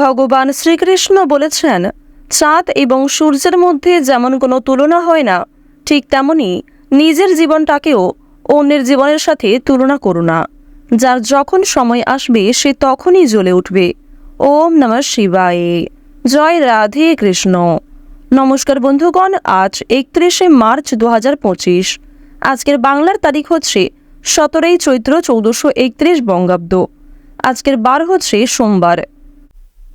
ভগবান শ্রীকৃষ্ণ বলেছেন, চাঁদ এবং সূর্যের মধ্যে যেমন কোনো তুলনা হয় না, ঠিক তেমনি নিজের জীবনটাকেও অন্যের জীবনের সাথে তুলনা করো না। যার যখন সময় আসবে, সে তখনই জ্বলে উঠবে। ওম নমঃ শিবায়। জয় রাধে কৃষ্ণ। নমস্কার বন্ধুগণ, আজ একত্রিশে মার্চ দু আজকের বাংলার তারিখ হচ্ছে সতেরোই চৈত্র চৌদ্দশো একত্রিশ বঙ্গাব্দ। আজকের বার হচ্ছে সোমবার।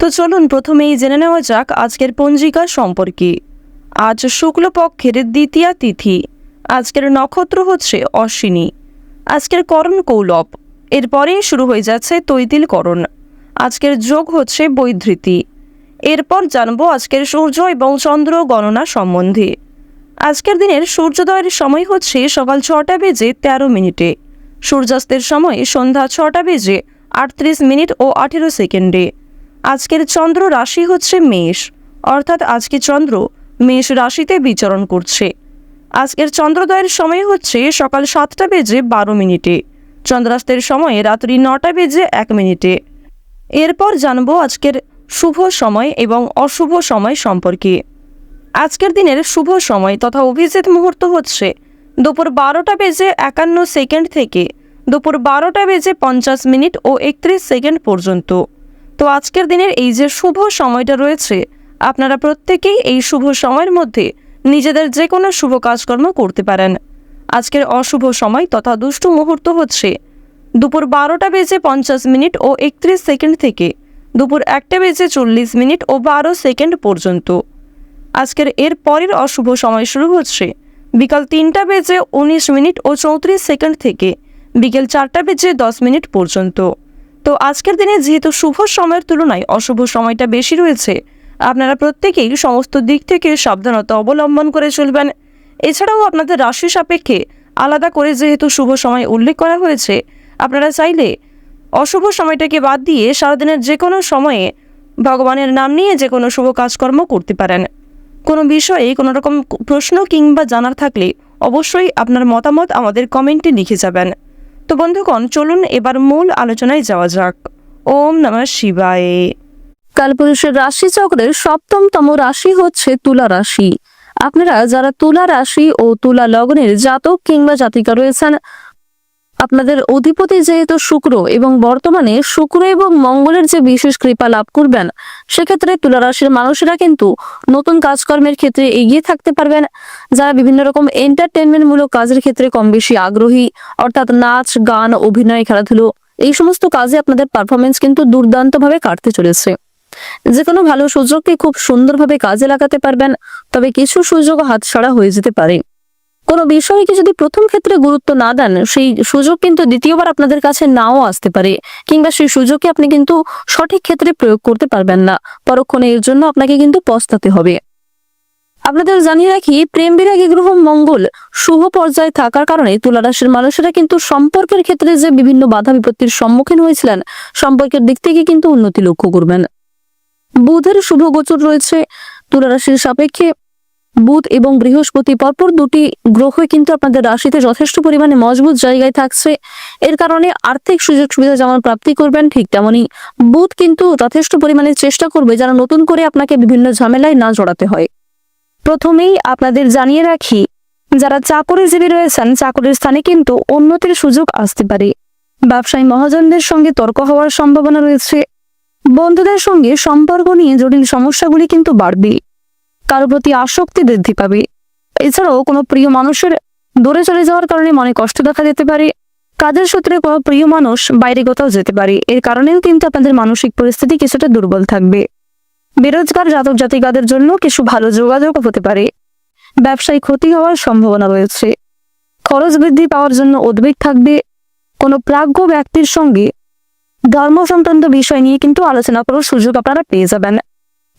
তো চলুন প্রথমেই জেনে নেওয়া যাক আজকের পঞ্জিকা সম্পর্কে। আজ শুক্লপক্ষের দ্বিতীয়া তিথি, আজকের নক্ষত্র হচ্ছে অশ্বিনী। আজকের করণ কৌলব, এরপরেই শুরু হয়ে যাচ্ছে তৈতিল করণ আজকের যোগ হচ্ছে বৈধৃতি। এরপর জানব আজকের সূর্য এবং চন্দ্র গণনা সম্বন্ধে। আজকের দিনের সূর্যোদয়ের সময় হচ্ছে সকাল ছটা বেজে তেরো মিনিটে। সূর্যাস্তের সময় সন্ধ্যা ছটা বেজে আটত্রিশ মিনিট ও আঠেরো সেকেন্ডে। আজকের চন্দ্র রাশি হচ্ছে মেষ। অর্থাৎ আজকে চন্দ্র মেষ রাশিতে বিচরণ করছে। আজকের চন্দ্রোদয়ের সময় হচ্ছে সকাল সাতটা বেজে বারো মিনিটে। চন্দ্রাস্তের সময় রাত্রি নটা বেজে এক মিনিটে। এরপর জানব আজকের শুভ সময় এবং অশুভ সময় সম্পর্কে। আজকের দিনের শুভ সময় তথা অভিজিৎ মুহূর্ত হচ্ছে দুপুর বারোটা বেজে একান্ন সেকেন্ড থেকে দুপুর বারোটা বেজে পঞ্চাশ মিনিট ও একত্রিশ সেকেন্ড পর্যন্ত। তো আজকের দিনের এই যে শুভ সময়টা রয়েছে, আপনারা প্রত্যেকেই এই শুভ সময়ের মধ্যে নিজেদের যে কোনো শুভ কাজকর্ম করতে পারেন। আজকের অশুভ সময় তথা দুষ্টু মুহূর্ত হচ্ছে দুপুর বারোটা বেজে পঞ্চাশ মিনিট ও একত্রিশ সেকেন্ড থেকে দুপুর একটা বেজে চল্লিশ মিনিট ও বারো সেকেন্ড পর্যন্ত। আজকের এর পরের অশুভ সময় শুরু হচ্ছে বিকাল তিনটা বেজে উনিশ মিনিট ও চৌত্রিশ সেকেন্ড থেকে বিকেল চারটা বেজে দশ মিনিট পর্যন্ত। তো আজকের দিনে যেহেতু শুভ সময়ের তুলনায় অশুভ সময়টা বেশি রয়েছে, আপনারা প্রত্যেকেই সমস্ত দিক থেকে সাবধানতা অবলম্বন করে চলবেন। এছাড়াও আপনাদের রাশি সাপেক্ষে আলাদা করে যেহেতু শুভ সময় উল্লেখ করা হয়েছে, আপনারা চাইলে অশুভ সময়টাকে বাদ দিয়ে সারাদিনের যে কোনো সময়ে ভগবানের নাম নিয়ে যে কোনো শুভ কাজকর্ম করতে পারেন। কোনো বিষয়ে কোনো রকম প্রশ্ন কিংবা জানার থাকলে অবশ্যই আপনার মতামত আমাদের কমেন্টে লিখে যাবেন। তো বন্ধুগণ, চলুন এবার মূল আলোচনায় যাওয়া যাক। ওম নমঃ শিবায়। কালপুরুষের রাশি চক্রের সপ্তমতম রাশি হচ্ছে তুলা রাশি। আপনারা যারা তুলা রাশি ও তুলা লগ্নের জাতক কিংবা জাতিকা রয়েছেন আপনাদের অধিপতি যেহেতু শুক্র এবং বর্তমানে শুক্র এবং মঙ্গলের যে বিশেষ কৃপা লাভ করবেন, সেক্ষেত্রে তুলা রাশির মানুষেরা কিন্তু নতুন কাজকর্মের ক্ষেত্রে এগিয়ে থাকতে পারবেন। যারা বিভিন্ন রকম এন্টারটেনমেন্ট মূলক কাজের ক্ষেত্রে কম বেশি আগ্রহী, অর্থাৎ নাচ, গান, অভিনয়, খেলাধুলো, এই সমস্ত কাজে আপনাদের পারফরমেন্স কিন্তু দুর্দান্তভাবে কাটতে চলেছে। যে কোনো ভালো সুযোগকে খুব সুন্দরভাবে কাজে লাগাতে পারবেন, তবে কিছু সুযোগ হাতছাড়া হয়ে যেতে পারে। কোনো বিষয়কে যদি প্রথম ক্ষেত্রে গুরুত্ব না দেন, সেই সুযোগ কিন্তু দ্বিতীয়বার আপনাদের কাছে নাও আসতে পারে, কিংবা সেই সুযোগকে আপনি কিন্তু সঠিক ক্ষেত্রে প্রয়োগ করতে পারবেন না। পরক্ষণে এর জন্য আপনাকে কিন্তু পস্তাতে হবে। আপনাদের জানিয়ে রাখি, প্রেম বিরাগী গ্রহ মঙ্গল, শুভ পর্যায়ে থাকার কারণে তুলা রাশির মানুষেরা কিন্তু সম্পর্কের ক্ষেত্রে যে বিভিন্ন বাধা বিপত্তির সম্মুখীন হয়েছিলেন, সম্পর্কের দিক থেকে কিন্তু উন্নতি লক্ষ্য করবেন। বুধের শুভ গোচর রয়েছে তুলা রাশির সাপেক্ষে বুধ এবং বৃহস্পতি, পরপর দুটি গ্রহই কিন্তু আপনাদের রাশিতে যথেষ্ট পরিমাণে মজবুত জায়গায় থাকছে। এর কারণে আর্থিক সুযোগ সুবিধা যেমন প্রাপ্তি করবেন, ঠিক তেমনি বুধ কিন্তু যথেষ্ট পরিমাণে চেষ্টা করবে যারা নতুন করে আপনাকে বিভিন্ন ঝামেলায় না জড়াতে হয়। প্রথমেই আপনাদের জানিয়ে রাখি, যারা চাকরিজীবী রয়েছেন, চাকরির স্থানে কিন্তু উন্নতির সুযোগ আসতে পারে। ব্যবসায়ী মহাজনদের সঙ্গে তর্ক হওয়ার সম্ভাবনা রয়েছে। বন্ধুদের সঙ্গে সম্পর্ক নিয়ে জটিল সমস্যাগুলি কিন্তু বাড়বে। কারও প্রতি আসক্তি বৃদ্ধি পাবে। এছাড়াও কোনো প্রিয় মানুষের দূরে চলে যাওয়ার কারণে মনে কষ্ট দেখা যেতে পারে। কাজের সূত্রে কোনো প্রিয় মানুষ বাইরে কোথাও যেতে পারে। এর কারণেও কিন্তু আপনাদের মানসিক পরিস্থিতি কিছুটা দুর্বল থাকবে। বেরোজগার, জাতক জাতিকাদের জন্য কিছু ভালো যোগাযোগ হতে পারে। ব্যবসায় ক্ষতি হওয়ার সম্ভাবনা রয়েছে। খরচ বৃদ্ধি পাওয়ার জন্য উদ্বেগ থাকবে। কোনো প্রাজ্ঞ ব্যক্তির সঙ্গে ধর্ম সংক্রান্ত বিষয় নিয়ে কিন্তু আলোচনা করার সুযোগ আপনারা পেয়ে যাবেন।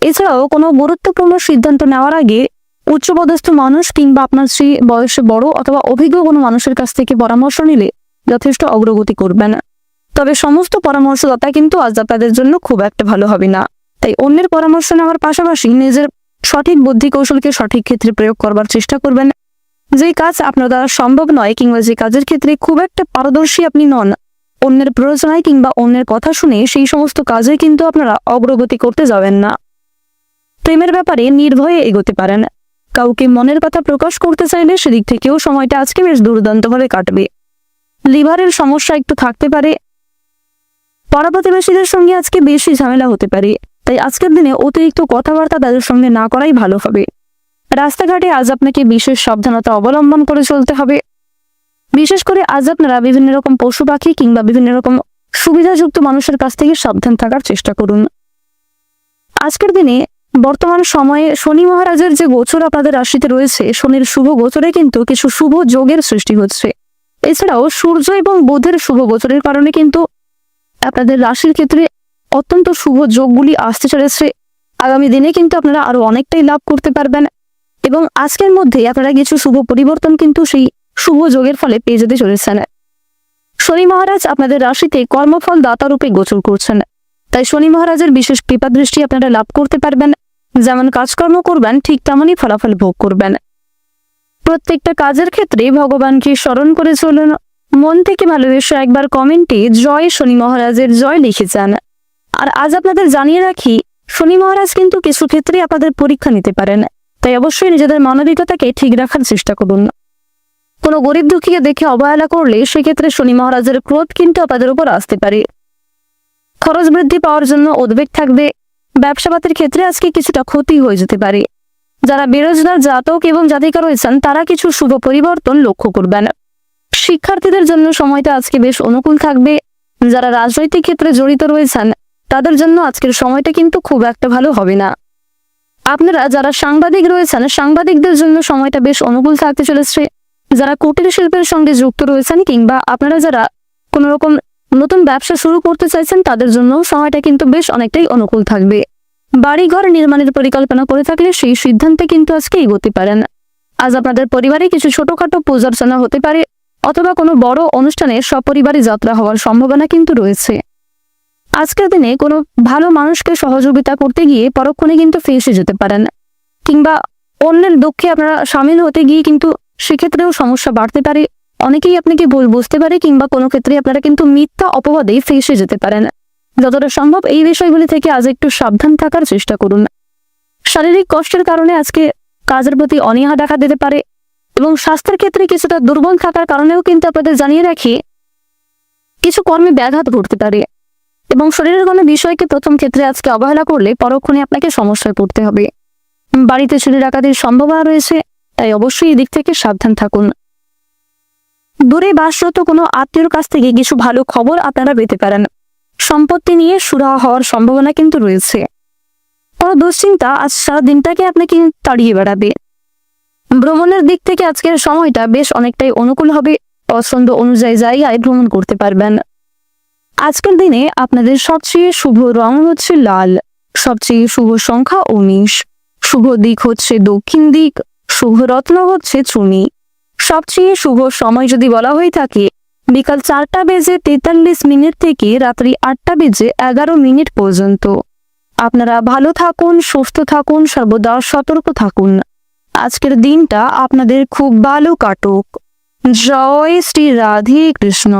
এছাড়াও কোনো গুরুত্বপূর্ণ সিদ্ধান্ত নেওয়ার আগে উচ্চপদস্থ মানুষ কিংবা আপনার সেই বয়সে বড় অথবা অভিজ্ঞ কোনো মানুষের কাছ থেকে পরামর্শ নিলে যথেষ্ট অগ্রগতি করবেন। তবে সমস্ত পরামর্শদাতা কিন্তু আজ আপনাদের জন্য খুব একটা ভালো হবে না। তাই অন্যের পরামর্শ নেওয়ার পাশাপাশি নিজের সঠিক বুদ্ধি কৌশলকে সঠিক ক্ষেত্রে প্রয়োগ করবার চেষ্টা করবেন। যে কাজ আপনার দ্বারা সম্ভব নয় কিংবা যে কাজের ক্ষেত্রে খুব একটা পারদর্শী আপনি নন, অন্যের প্ররোচনায় কিংবা অন্যের কথা শুনে সেই সমস্ত কাজে কিন্তু আপনারা অগ্রগতি করতে যাবেন না। প্রেমের ব্যাপারে নির্ভয়ে এগোতে পারেন। কাউকে মনের কথা প্রকাশ করতে চাইলে সেদিক থেকেও সময়টা আজকে বেশ দুর্দান্তভাবে কাটবে। লিভারের সমস্যা একটু থাকতে পারে। পাড়া প্রতিবেশীদের সঙ্গে আজকে বেশি ঝামেলা হতে পারে। তাই আজকের দিনে অতিরিক্ত কথাবার্তা তাদের সঙ্গে না করাই ভালো হবে। রাস্তাঘাটে আজ আপনাকে বিশেষ সাবধানতা অবলম্বন করে চলতে হবে। বিশেষ করে আজ আপনারা বিভিন্ন রকম পশু পাখি কিংবা বিভিন্ন রকম সুবিধাযুক্ত মানুষের কাছ থেকে সাবধান থাকার চেষ্টা করুন। আজকের দিনে বর্তমান সময়ে শনি মহারাজের যে গোচর আপনাদের রাশিতে রয়েছে শনির শুভ গোচরে কিন্তু কিছু শুভ যোগের সৃষ্টি হচ্ছে। এছাড়াও সূর্য এবং বুধের শুভ গোচরের কারণে কিন্তু আপনাদের রাশির ক্ষেত্রে অত্যন্ত শুভ যোগগুলি আসতে চলেছে। আগামী দিনে কিন্তু আপনারা আরও অনেকটাই লাভ করতে পারবেন এবং আজকের মধ্যে আপনারা কিছু শুভ পরিবর্তন কিন্তু সেই শুভ যোগের ফলে পেয়ে যেতে চলেছেন। শনি মহারাজ আপনাদের রাশিতে কর্মফল দাতা রূপে গোচর করছেন। তাই শনি মহারাজের বিশেষ কৃপা দৃষ্টি আপনারা লাভ করতে পারবেন। যেমন কাজকর্ম করবেন, ঠিক তেমনই ফলাফল ভোগ করবেন। প্রত্যেকটা কাজের ক্ষেত্রে ভগবানকে স্মরণ করে চলুন। মন থেকে ভালোবেসে একবার কমেন্টে জয় শনি মহারাজের জয় লিখে যান। আর আজ আপনাদের জানিয়ে রাখি, শনি মহারাজ কিন্তু কিছু ক্ষেত্রে আপনাদের পরীক্ষা নিতে পারেন। তাই অবশ্যই নিজেদের মানবিকতাকে ঠিক রাখার চেষ্টা করুন। কোনো গরিব দুঃখীকে দেখে অবহেলা করলে সেক্ষেত্রে শনি মহারাজের ক্রোধ কিন্তু আপনাদের উপর আসতে পারে। খরচ বৃদ্ধি পাওয়ার জন্য উদ্বেগ থাকবে ব্যবসাপাতির ক্ষেত্রে আজকে কিছুটা ক্ষতি হয়ে যেতে পারে। যারা বেরোজগার, জাতক এবং জাতিকা রয়েছেন তারা কিছু শুভ পরিবর্তন লক্ষ্য করবেন। শিক্ষার্থীদের জন্য সময়টা আজকে বেশ অনুকূল থাকবে। যারা রাজনৈতিক ক্ষেত্রে জড়িত রয়েছেন, তাদের জন্য আজকের সময়টা কিন্তু খুব একটা ভালো হবে না। আপনারা যারা সাংবাদিক রয়েছেন, সাংবাদিকদের জন্য সময়টা বেশ অনুকূল থাকতে চলেছে। যারা কুটির শিল্পের সঙ্গে যুক্ত রয়েছেন কিংবা আপনারা যারা কোনো রকম নতুন ব্যবসা শুরু করতে চাইছেন, তাদের জন্য সময়টা কিন্তু বেশ অনেকটাই অনুকূল থাকবে। বাড়িঘর নির্মাণের পরিকল্পনা করে থাকলে সেই সিদ্ধান্তে কিন্তু আজকে এগোতে পারেন। আজ আপনাদের পরিবারে কিছু ছোটখাটো পূজার্চনা হতে পারে, অথবা কোনো বড় অনুষ্ঠানে সপরিবারে যাত্রা হওয়ার সম্ভাবনা কিন্তু রয়েছে। আজকের দিনে কোনো ভালো মানুষকে সহযোগিতা করতে গিয়ে পরক্ষণে কিন্তু ফেসে যেতে পারেন, কিংবা অন্যের দুঃখে আপনারা সামিল হতে গিয়ে কিন্তু সেক্ষেত্রেও সমস্যা বাড়তে পারে। অনেকেই আপনাকে ভুল বুঝতে পারে কিংবা কোনো ক্ষেত্রে আপনারা কিন্তু মিথ্যা অপবাদেই ফেসে যেতে পারেন। যতটা সম্ভব এই বিষয়গুলি থেকে আজ একটু সাবধান থাকার চেষ্টা করুন। শারীরিক কষ্টের কারণে আজকে কাজের প্রতি অনীহা দেখা দিতে পারে এবং স্বাস্থ্যের ক্ষেত্রে কিছুটা দুর্বল থাকার কারণেও কিন্তু আপনাদের জানিয়ে রাখি, কিছু কর্মে ব্যাঘাত ঘটতে পারে এবং শরীরের কোনো বিষয়কে প্রথম ক্ষেত্রে আজকে অবহেলা করলে পরক্ষণে আপনাকে সমস্যায় পড়তে হবে। বাড়িতে চুরি ডাকাতির সম্ভাবনা রয়েছে, তাই অবশ্যই এদিক থেকে সাবধান থাকুন। দূরে বাসরত কোনো আত্মীয়র কাছ থেকে কিছু ভালো খবর আপনারা পেতে পারেন। সম্পত্তি নিয়ে সুরাহা হওয়ার সম্ভাবনা কিন্তু রয়েছে। কোনো দুশ্চিন্তা আজ সারা দিনটাকে আপনাকে তাড়িয়ে বেড়াবে। ভ্রমণের দিক থেকে আজকের সময়টা বেশ অনেকটাই অনুকূল হবে। পছন্দ অনুযায়ী জায়গায় ভ্রমণ করতে পারবেন। আজকের দিনে আপনাদের সবচেয়ে শুভ রং হচ্ছে লাল। সবচেয়ে শুভ সংখ্যা উনিশ। শুভ দিক হচ্ছে দক্ষিণ দিক। শুভ রত্ন হচ্ছে চুনি। সবচেয়ে শুভ সময় যদি বলা হয়ে থাকে, বিকাল চারটা বেজে তেতাল্লিশ মিনিট থেকে রাত্রি আটটা বেজে এগারো মিনিট পর্যন্ত। আপনারা ভালো থাকুন, সুস্থ থাকুন, সর্বদা সতর্ক থাকুন। আজকের দিনটা আপনাদের খুব ভালো কাটুক। জয় শ্রী রাধে কৃষ্ণ।